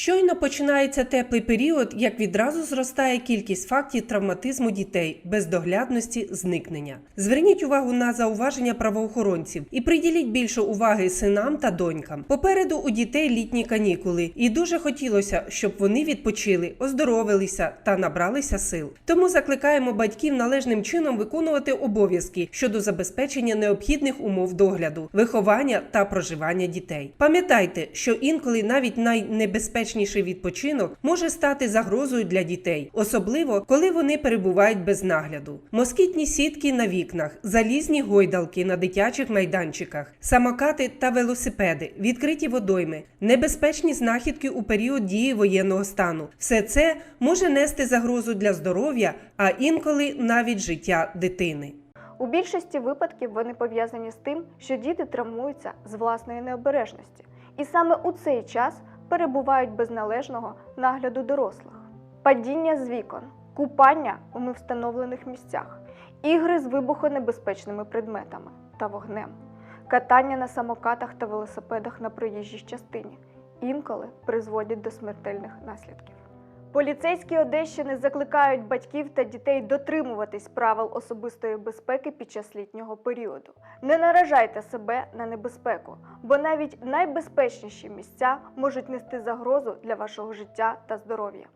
Щойно починається теплий період, як відразу зростає кількість фактів травматизму дітей, бездоглядності, зникнення. Зверніть увагу на зауваження правоохоронців і приділіть більше уваги синам та донькам. Попереду у дітей літні канікули, і дуже хотілося, щоб вони відпочили, оздоровилися та набралися сил. Тому закликаємо батьків належним чином виконувати обов'язки щодо забезпечення необхідних умов догляду, виховання та проживання дітей. Пам'ятайте, що інколи навіть найнебезпечніший відпочинок може стати загрозою для дітей, особливо коли вони перебувають без нагляду. Москітні сітки на вікнах, залізні гойдалки на дитячих майданчиках, самокати та велосипеди, відкриті водойми, небезпечні знахідки у період дії воєнного стану. Все це може нести загрозу для здоров'я, а інколи навіть життя дитини. У більшості випадків вони пов'язані з тим, що діти травмуються з власної необережності, і саме у цей час перебувають без належного нагляду дорослих. Падіння з вікон, купання у невстановлених місцях, ігри з вибухонебезпечними предметами та вогнем, катання на самокатах та велосипедах на проїжджій частині інколи призводять до смертельних наслідків. Поліцейські Одещини закликають батьків та дітей дотримуватись правил особистої безпеки під час літнього періоду. Не наражайте себе на небезпеку, бо навіть найбезпечніші місця можуть нести загрозу для вашого життя та здоров'я.